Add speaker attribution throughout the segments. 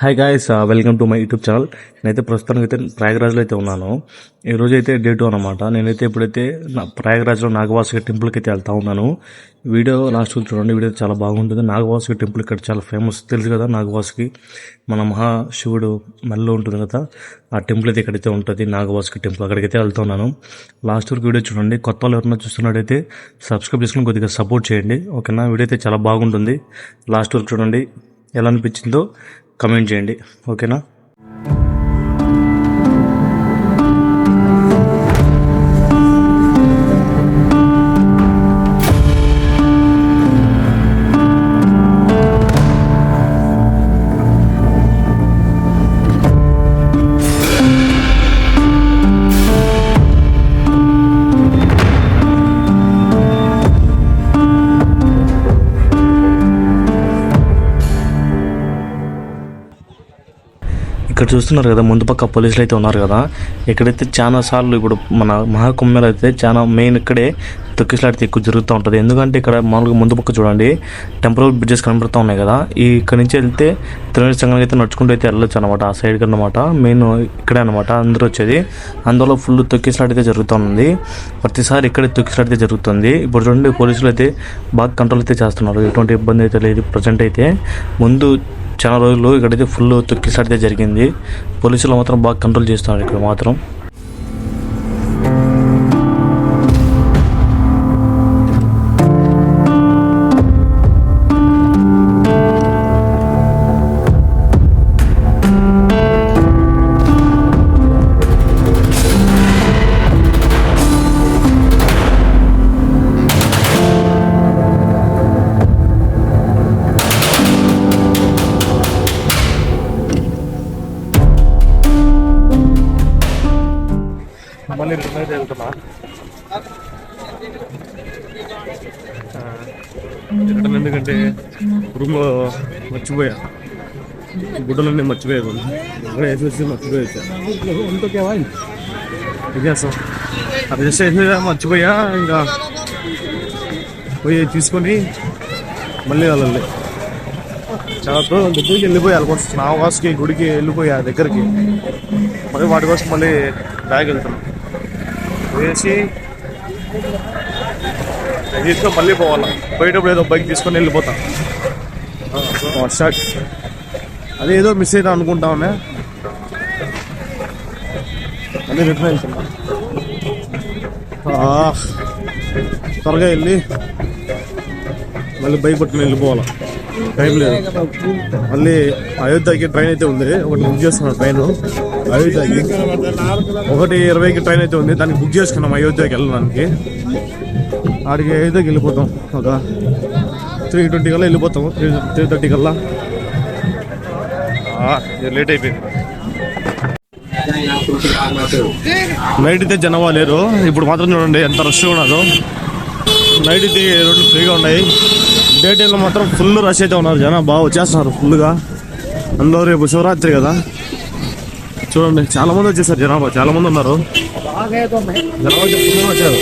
Speaker 1: Hi guys welcome to my YouTube channel నేనైతే ప్రస్తుతానికి అయితే ప్రయాగరాజ్లో అయితే ఉన్నాను. ఈ అయితే డే టూ అనమాట నేనైతే ఇప్పుడైతే నా ప్రయాగరాజ్లో నాగవాసుకి టెంపుల్కి అయితే వెళ్తా ఉన్నాను. వీడియో లాస్ట్ చూడండి వీడియో చాలా బాగుంటుంది. నాగవాసుకి టెంపుల్ ఇక్కడ చాలా ఫేమస్ తెలుసు కదా నాగవాసుకి? మన మహాశివుడు మెల్లో ఉంటుంది కదా ఆ టెంపుల్ అయితే ఇక్కడైతే ఉంటుంది. నాగవాసుకి టెంపుల్ అక్కడికైతే వెళ్తున్నాను లాస్ట్ వరకు వీడియో చూడండి. కొత్త వాళ్ళు ఎవరైనా చూస్తున్నట్టయితే సబ్స్క్రైబ్ చేసుకుని కొద్దిగా సపోర్ట్ చేయండి. ఓకేనా? వీడియో అయితే చాలా బాగుంటుంది. లాస్ట్ వరకు చూడండి. ఎలా అనిపించిందో కమెంట్ చేయండి ఓకేనా? ఇక్కడ చూస్తున్నారు కదా ముందు పక్క పోలీసులు అయితే ఉన్నారు కదా. ఇక్కడైతే చాలా సార్లు ఇప్పుడు మన మహాకుంభలో అయితే చాలా మెయిన్ ఇక్కడే తొక్కిసలాడితే ఎక్కువ జరుగుతూ ఉంటుంది. ఎందుకంటే ఇక్కడ మామూలుగా ముందు పక్క చూడండి టెంపరీ బ్రిడ్జెస్ కనబడుతూ ఉన్నాయి కదా. ఈ ఇక్కడ నుంచి వెళ్తే తిరుమల సంఘానికి అయితే నడుచుకుంటూ అయితే వెళ్ళొచ్చు అనమాట ఆ సైడ్ అనమాట మెయిన్ ఇక్కడే అనమాట అందరూ వచ్చేది. అందులో ఫుల్ తొక్కిసలాడితే జరుగుతుంది ప్రతిసారి ఇక్కడే తొక్కిసలాడితే జరుగుతుంది. ఇప్పుడు చూడండి పోలీసులు అయితే బాగా కంట్రోల్ అయితే చేస్తున్నారు. ఎటువంటి ఇబ్బంది అయితే లేదు ప్రజెంట్ అయితే. ముందు చాలా రోజులు ఇక్కడైతే ఫుల్ తొక్కిసలాడితే జరిగింది. పోలీసులు మాత్రం బాగా కంట్రోల్ చేస్తున్నారు ఇక్కడ మాత్రం. అయితే ఎందుకంటే రూమ్లో మర్చిపోయా. గుడ్డలన్నీ మర్చిపోయాను అక్కడ వేసేసి మర్చిపోయా ఇదేసం అది జస్ట్ వేసేదా మర్చిపోయా ఇంకా పోయి తీసుకొని మళ్ళీ వెళ్ళాలి. చాలా దూరం దగ్గరికి వెళ్ళిపోయాలి కొంచెం నా వాసుకి గుడికి వెళ్ళిపోయా దగ్గరికి. మళ్ళీ వాటి కోసం మళ్ళీ బ్యాగ్ వెళ్తాను వేసి తీసుకొని మళ్ళీ పోవాలా? పోయేటప్పుడు ఏదో బైక్ తీసుకొని వెళ్ళిపోతాం. షార్ట్ అదే ఏదో మిస్ అయినా అనుకుంటామే ఉన్నా. మళ్ళీ రిటర్న్ వెళ్తున్నా త్వరగా వెళ్ళి మళ్ళీ బైక్ పట్టుకుని వెళ్ళిపోవాలా? టైం లేదు. మళ్ళీ అయోధ్యకి ట్రైన్ అయితే ఉంది. ఒకటి బుక్ చేసుకున్నాం ట్రైన్. అయోధ్యకి. ఒకటి ఇరవైకి ట్రైన్ అయితే ఉంది. దానికి బుక్ చేసుకున్నాం అయోధ్యకి వెళ్ళడానికి. ఆడికి అయోధ్యకి వెళ్ళిపోతాం. ఒక త్రీ ట్వంటీ కల్లా వెళ్ళిపోతాము త్రీ త్రీ థర్టీ కల్లా. లేట్ అయిపోయింది. నైట్ అయితే జనవా లేరు ఇప్పుడు మాత్రం చూడండి ఎంత రష్గా ఉన్నదో నైట్ రోడ్లు ఫ్రీగా ఉన్నాయి. డే టైంలో మాత్రం ఫుల్ రష్ అయితే ఉన్నారు జనం. బాగా వచ్చేస్తున్నారు ఫుల్గా అందులో రేపు శివరాత్రి కదా. చూడండి చాలా మంది వచ్చేసారు జనాభా. చాలా మంది ఉన్నారు. జనాభా వచ్చారు.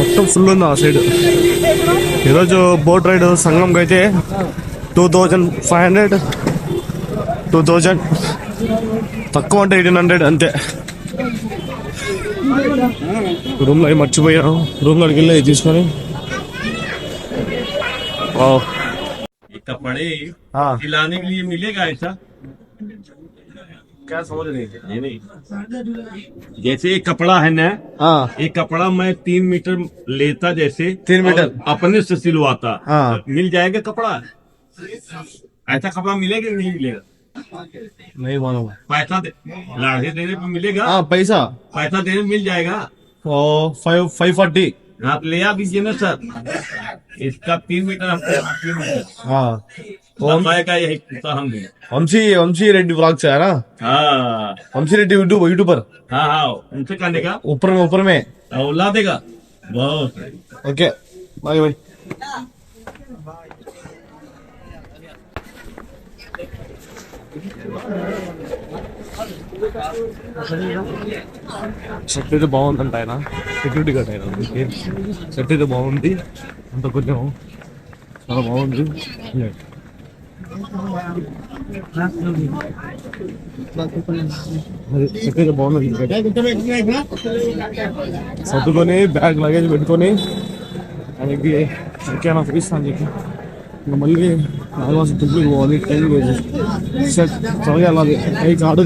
Speaker 1: మొత్తం ఫుల్ ఉంది ఆ సైడ్ ఈరోజు బోట్ రైడ్ సంఘంకి అయితే two thousand five hundred two thousand తక్కువ అంటే ఎయిటీన్ హండ్రెడ్ అంతే. రూమ్లో అవి మర్చిపోయాను రూమ్లోకి వెళ్ళి అవి తీసుకొని వావ్.
Speaker 2: ये कपड़े
Speaker 1: हाँ
Speaker 2: सिलाने के लिए मिलेगा ऐसा
Speaker 1: क्या समझ नहीं
Speaker 2: नहीं नहीं जैसे ये कपड़ा है ना
Speaker 1: हाँ
Speaker 2: ये कपड़ा मैं तीन मीटर लेता जैसे
Speaker 1: तीन मीटर?
Speaker 2: और अपने से सिलवाता
Speaker 1: हाँ।
Speaker 2: मिल जाएगा कपड़ा ऐसा कपड़ा मिलेगा कि नहीं मिलेगा
Speaker 1: नहीं मानो
Speaker 2: पैसा देने पे मिलेगा।
Speaker 1: हाँ पैसा।
Speaker 2: पैसा देने मिल जाएगा।
Speaker 1: फाइव फाइव फोर्टी
Speaker 2: आप ले आप दीजिए ना सर। इसका तीन मीटर हमको
Speaker 1: हाँ। वंशी रेड्डी ब्लॉग से है ना?
Speaker 2: हाँ।
Speaker 1: वंशी रेड्डी यूट्यूब यूट्यूबर
Speaker 2: हाँ हाँ उनसे कहने का
Speaker 1: ऊपर में ऊपर में।
Speaker 2: ला देगा। बहुत।
Speaker 1: ओके बाय बाय షర్ట్ అయితే బాగుందంట ఆయన సెక్యూరిటీ గార్డ్ ఆయన అందుకే షర్ట్ అయితే బాగుంది అంత కొంచెం చాలా బాగుంది చక్కగా బాగున్నది సర్దుకొని బ్యాగ్ లగేజ్ పెట్టుకొని ఆయనకి ఎక్కడైనా చూపిస్తాను చెప్పి ఇంకా మళ్ళీ నాగవాసి దుబ్బులు పోవాలి టైం లేదు సెట్ త్వరగా వెళ్ళాలి పైకి ఆటో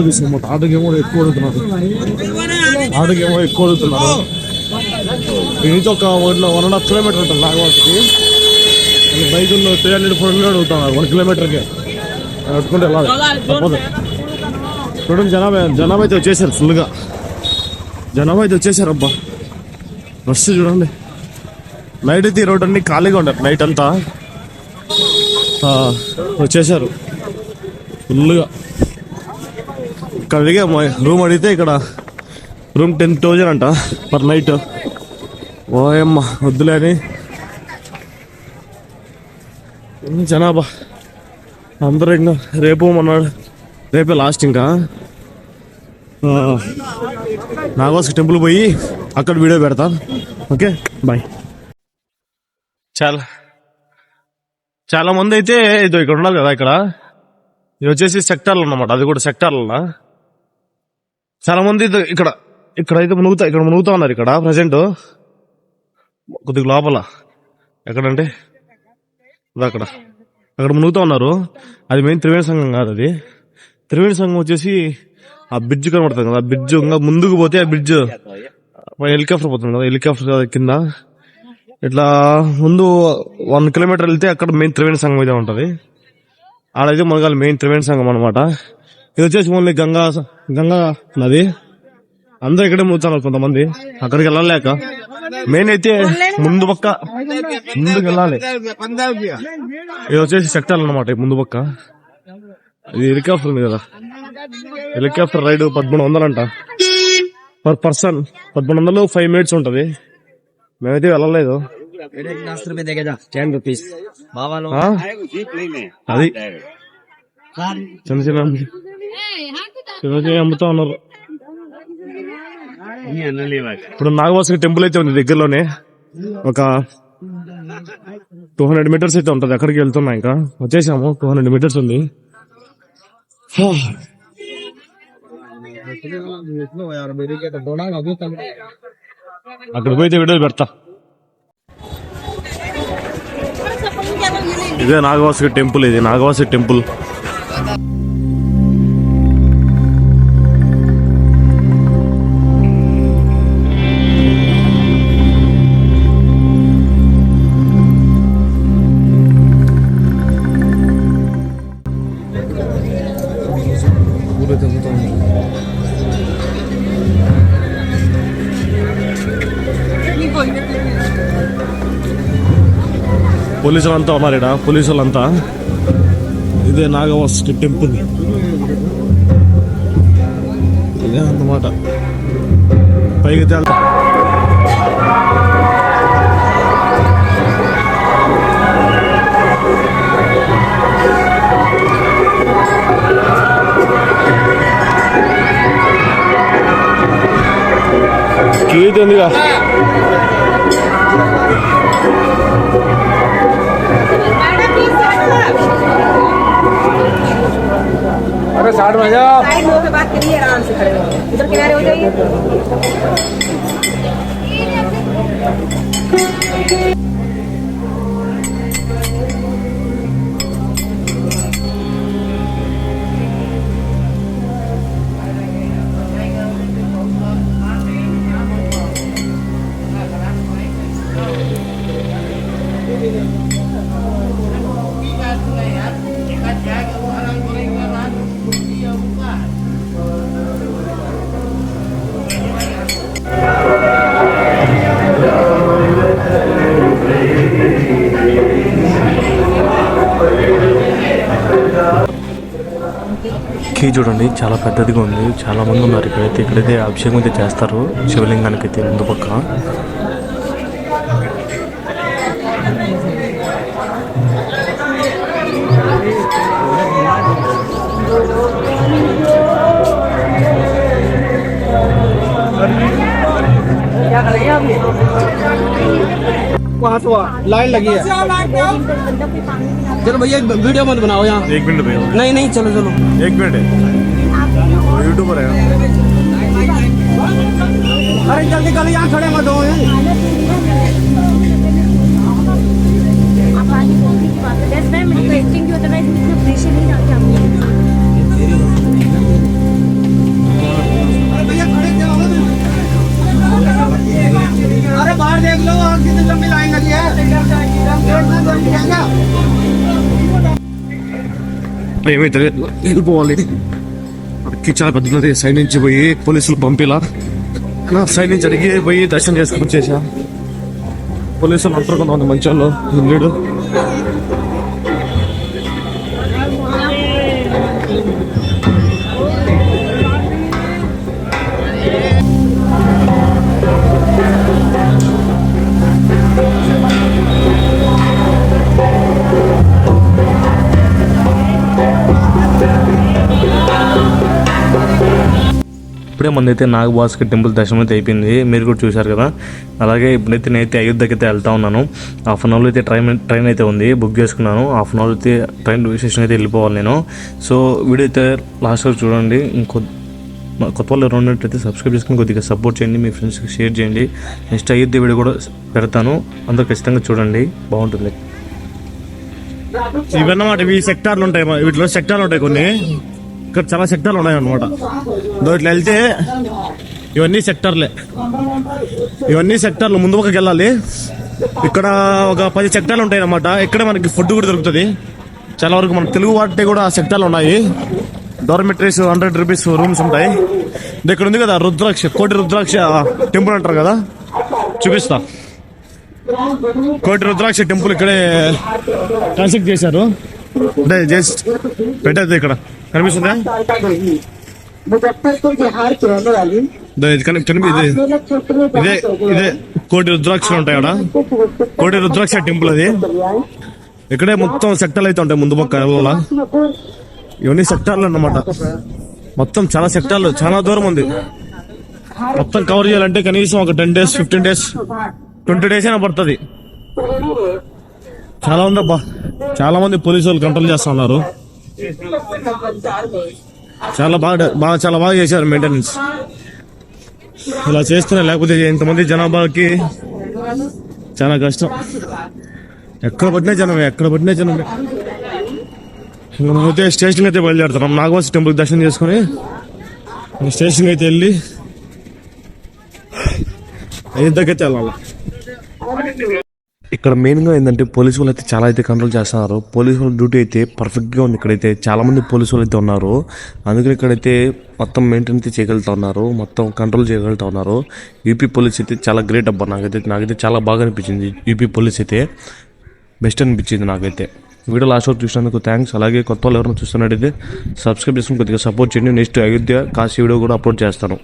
Speaker 1: తీసుకున్నమాట ఆటోకి ఏమో ఎక్కువ అడుగుతున్నారు ఏమో ఎక్కువ అడుగుతున్నారు ఇది నుంచి ఒక one one and half kilometre ఉంటుంది నాగవాసికి బైకుల్లో త్రీ హండ్రెడ్ ఫోర్ హండ్రెడ్ అడుగుతున్నారు వన్ కిలోమీటర్కి నడుచుకుంటూ వెళ్ళాలి తప్పదు చూడండి జనాభా జనాభా అయితే వచ్చేసారు ఫుల్గా జనాభా అయితే వచ్చేసారు అబ్బా బస్సు చూడండి నైట్ అయితే ఈ రోడ్ అన్ని ఖాళీగా ఉండరు నైట్ అంతా వచ్చేసారు. ఫుల్గా ఇక్కడ అడిగే రూమ్ అడిగితే ఇక్కడ రూమ్ టెన్ థౌజండ్ అంట పర్ నైట్. ఓయమ్మ వద్దులే అని జనాభా. అందరూ ఇంకా రేపు మొన్నాడు రేపే లాస్ట్ ఇంకా. నాగోస్ టెంపుల్ పోయి అక్కడ వీడియో పెడతా. Okay bye. చాలా. చాలా మంది అయితే ఇదో ఇక్కడ ఉన్నారు కదా ఇక్కడ? ఇది వచ్చేసి సెక్టార్లు అన్నమాట. అది కూడా సెక్టార్లనా? చాలా మంది ఇక్కడ ఇక్కడ అయితే మునుగుతా ఇక్కడ మునుగుతా ఉన్నారు ఇక్కడ ప్రజెంట్ కొద్దిగా లోపల. ఎక్కడంటే? అక్కడ. అక్కడ మునుగుతా ఉన్నారు. అది మెయిన్ త్రివేణి సంఘం కాదు అది. త్రివేణి సంఘం వచ్చేసి ఆ బ్రిడ్జ్ కనబడుతుంది కదా ఆ బ్రిడ్జ్ ఇంకా ముందుకు పోతే ఆ బ్రిడ్జ్ హెలికాప్టర్ పోతుంది కదా హెలికాప్టర్ కింద. ఇట్లా ముందు వన్ కిలోమీటర్ వెళ్తే అక్కడ మెయిన్ త్రివేణి సంఘం అయితే ఉంటుంది. ఆడైతే మనగాలి మెయిన్ త్రివేణి సంఘం అనమాట ఇది వచ్చేసి ఓన్లీ గంగా గంగా నది. అందరూ ఇక్కడే మూతున్నారు కొంతమంది. అక్కడికి వెళ్ళలేక. మెయిన్ అయితే ముందు పక్క ముందుకు వెళ్ళాలి. ఇది వచ్చేసి సెక్టార్ అనమాట ముందు పక్క. ఇది హెలికాప్టర్ ఉంది కదా హెలికాప్టర్ రైడ్ పదమూడు వందలంట పర్ పర్సన్ పదమూడు వందలు ఫైవ్ మినిట్స్ ఉంటుంది. మేమైతే వెళ్ళలేదు. అది. చిన్న చిన్న చిన్న చిన్న అమ్ముతా ఉన్నారు. ఇప్పుడు నాగవాసు టెంపుల్ అయితే ఉంది దగ్గరలోనే. ఒక టూ హండ్రెడ్ మీటర్స్ అయితే ఉంటుంది. అక్కడికి వెళ్తున్నా ఇంకా. వచ్చేసాము. టూ హండ్రెడ్ మీటర్స్ ఉంది. అక్కడ పోయితే వీడియో పెడతా. ఇదే నాగవాసి టెంపుల్ ఇది నాగవాసి టెంపుల్. పోలీసులు అంతా ఉన్నారు ఇక్కడ పోలీసులు అంతా ఇదే నాగవాసి టెంపుల్. ఇదే అన్నమాట. పైకి साइड में जाओ।
Speaker 3: साइड में होकर बात करिए, आराम से खड़े हो उधर किनारे हो जाइए।
Speaker 4: కీ చూడండి చాలా పెద్దదిగా ఉంది చాలా మంది ఉన్నారు ఇక్కడైతే ఇక్కడైతే అభిషేకం అయితే చేస్తారు శివలింగానికి అయితే ముందు పక్క
Speaker 5: वहाँ तो लाइन लगी है चलो भैया एक वीडियो मत बनाओ यहाँ।
Speaker 1: एक मिनट भैया।
Speaker 5: नहीं नहीं चलो चलो।
Speaker 1: एक मिनट। है यूट्यूबर है।
Speaker 5: अरे जल्दी कल यहाँ खड़े मत हो।
Speaker 1: ఏమైతే వెళ్ళిపోవాలి అక్కడికి చాలా పెద్దది సైడ్ నుంచి పోయి పోలీసులు పంపిలా. నా సైడ్ నుంచి అడిగి పోయి దర్శనం చేసుకుని వచ్చేసా. పోలీసులు అంటారు కొంతమంది మంచి వాళ్ళు లేడు.
Speaker 4: ఇప్పుడే మనైతే నాగబాస్కి టెంపుల్ దర్శనం అయితే అయిపోయింది. మీరు కూడా చూశారు కదా? అలాగే ఇప్పుడైతే నేనైతే అయోధ్యకి అయితే వెళ్తా ఉన్నాను. హాఫ్ అన్ అవర్లో అయితే ట్రైన్ ట్రైన్ అయితే ఉంది. బుక్ చేసుకున్నాను. హాఫ్ అన్ అవర్ అయితే ట్రైన్ స్టేషన్ అయితే వెళ్ళిపోవాలి నేను. సో వీడియో అయితే లాస్ట్ వరకు చూడండి. ఇంకో మా కొత్త వాళ్ళు ఎవరు ఉన్నట్టయితే సబ్స్క్రైబ్ చేసుకుని కొద్దిగా సపోర్ట్ చేయండి. మీ ఫ్రెండ్స్కి షేర్ చేయండి. నెక్స్ట్ అయోధ్య వీడియో కూడా పెడతాను. అందరూ ఖచ్చితంగా చూడండి. బాగుంటుంది.
Speaker 1: ఇవన్నమాట ఇవి సెక్టార్లు ఉంటాయి వీటిలో సెక్టార్లు ఉంటాయి కొన్ని. ఇక్కడ చాలా సెక్టార్లు ఉన్నాయన్నమాట ఇట్లా వెళ్తే ఇవన్నీ సెక్టార్లే ఇవన్నీ సెక్టర్లు ముందు పక్కకి వెళ్ళాలి. ఇక్కడ ఒక పది సెక్టర్లు ఉంటాయి అన్నమాట. ఇక్కడ మనకి ఫుడ్ కూడా దొరుకుతుంది. చాలా వరకు మన తెలుగు వాటి కూడా సెక్టార్లు ఉన్నాయి. డోర్మెటరీస్ హండ్రెడ్ రూపీస్ రూమ్స్ ఉంటాయి. ఇక్కడ ఉంది కదా రుద్రాక్ష కోటి రుద్రాక్ష టెంపుల్ అంటారు కదా? చూపిస్తా. కోటి రుద్రాక్ష టెంపుల్ ఇక్కడే కన్స్ట్రక్ట్ చేశారు. అంటే జస్ట్ పెట్టేది ఇక్కడ. కనిపిస్తుందా? ఇదే ఇదే కోటి రుద్రాక్షలు ఉంటాయి ఆడ. కోటి రుద్రాక్ష టెంపుల్ అది. ఇక్కడే మొత్తం సెక్టర్లు అయితే ఉంటాయి ముందు పక్క ఇవన్నీ సెక్టార్లు అన్నమాట. మొత్తం చాలా సెక్టార్లు చాలా దూరం ఉంది. మొత్తం కవర్ చేయాలంటే కనీసం ఒక ten days fifteen days twenty days అయినా పడుతుంది. చాలా ఉందబ్బా చాలా మంది పోలీసు వాళ్ళు కంట్రోల్ చేస్తున్నారు చాలా బాగా బాగా చాలా బాగా చేశారు మెయింటెనెన్స్ ఇలా చేస్తున్నా లేకపోతే ఇంతమంది జనాభాకి చాలా కష్టం. ఎక్కడ పట్టినా జనమే ఎక్కడ పట్టినా జనమే. ఇంకా మనమైతే స్టేషన్ అయితే బయలుదేరుతున్నాం. నాగవాసి టెంపుల్ దర్శనం చేసుకొని స్టేషన్ అయితే వెళ్ళి అయోధ్యకైతే వెళ్ళాలి.
Speaker 4: ఇక్కడ మెయిన్గా ఏంటంటే పోలీసు వాళ్ళు అయితే చాలా అయితే కంట్రోల్ చేస్తున్నారు. పోలీసు వాళ్ళ డ్యూటీ అయితే పర్ఫెక్ట్గా ఉంది ఇక్కడైతే. చాలామంది పోలీసు వాళ్ళు అయితే ఉన్నారు. అందుకని ఇక్కడైతే మొత్తం మెయింటైన్ అయితే చేయగలుగుతా ఉన్నారు. మొత్తం కంట్రోల్ చేయగలుగుతా ఉన్నారు. యూపీ పోలీస్ అయితే చాలా గ్రేట్ అబ్బా. నాకైతే నాకైతే చాలా బాగా అనిపించింది యూపీ పోలీస్ అయితే. బెస్ట్ అనిపించింది నాకైతే. వీడియో లాస్ట్ వరకు చూసినందుకు థ్యాంక్స్ అలాగే కొత్త వాళ్ళు ఎవరైనా చూస్తున్నట్టయితే సబ్స్క్రైబ్ చేసుకుని కొద్దిగా సపోర్ట్ చేయండి. నెక్స్ట్ అయోధ్య కాశీ వీడియో కూడా అప్లోడ్ చేస్తాను.